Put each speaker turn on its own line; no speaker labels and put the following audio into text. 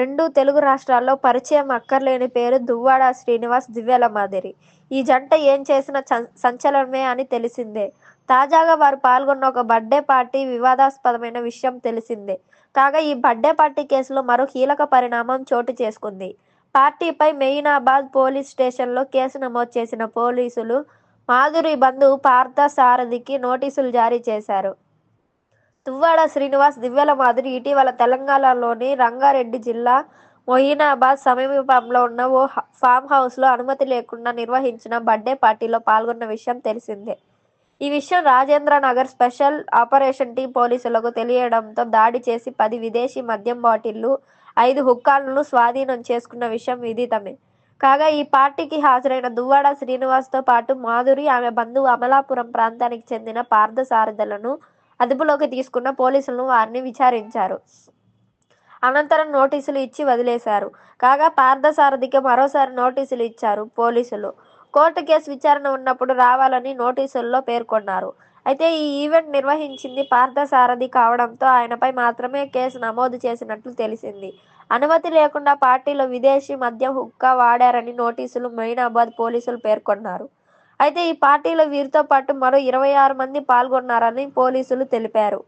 రెండు తెలుగు రాష్ట్రాల్లో పరిచయం అక్కర్లేని పేరు దువ్వాడ శ్రీనివాస్ దివ్యల మాదిరి. ఈ జంట ఏం చేసినా సంచలనమే అని తెలిసిందే. తాజాగా వారు పాల్గొన్న ఒక బర్త్డే పార్టీ వివాదాస్పదమైన విషయం తెలిసిందే. కాగా ఈ బర్త్డే పార్టీ కేసులో మరో కీలక పరిణామం చోటు చేసుకుంది. పార్టీపై మెయినాబాద్ పోలీస్ స్టేషన్లో కేసు నమోదు చేసిన పోలీసులు మాధురి బంధువు పార్థ సారథికి నోటీసులు జారీ చేశారు. తువ్వాడ శ్రీనివాస్ దివ్యల మాదిరి ఇటీవల తెలంగాణలోని రంగారెడ్డి జిల్లా మొయినాబాద్ సమీపంలో ఉన్న ఓ ఫామ్ హౌస్లో అనుమతి లేకుండా నిర్వహించిన బర్త్డే పార్టీలో పాల్గొన్న విషయం తెలిసిందే. ఈ విషయం Rajendra Nagar special operation team పోలీసులకు తెలియడంతో దాడి చేసి పది విదేశీ మద్యం బాటిళ్ళు ఐదు హుక్కాలను స్వాధీనం చేసుకున్న విషయం విదితమే. కాగా ఈ పార్టీకి హాజరైన దువ్వాడ శ్రీనివాస్తో పాటు మాధురి ఆమె బంధువు అమలాపురం ప్రాంతానికి చెందిన పార్థసారథులను అదుపులోకి తీసుకున్న పోలీసులను వారిని విచారించారు. అనంతరం నోటీసులు ఇచ్చి వదిలేశారు. కాగా పార్థసారథికి మరోసారి నోటీసులు ఇచ్చారు పోలీసులు. కోర్టు కేసు విచారణ ఉన్నప్పుడు రావాలని నోటీసుల్లో పేర్కొన్నారు. అయితే ఈ ఈవెంట్ నిర్వహించింది పార్థసారథి కావడంతో ఆయనపై మాత్రమే కేసు నమోదు చేసినట్లు తెలిసింది. అనుమతి లేకుండా పార్టీలో విదేశీ మద్యం హుక్కా వాడారని నోటీసులు మైనాబాద్ పోలీసులు పేర్కొన్నారు. అయితే ఈ పార్టీలో వీరితో పాటు మరో ఇరవై ఆరు మంది పాల్గొన్నారని పోలీసులు తెలిపారు.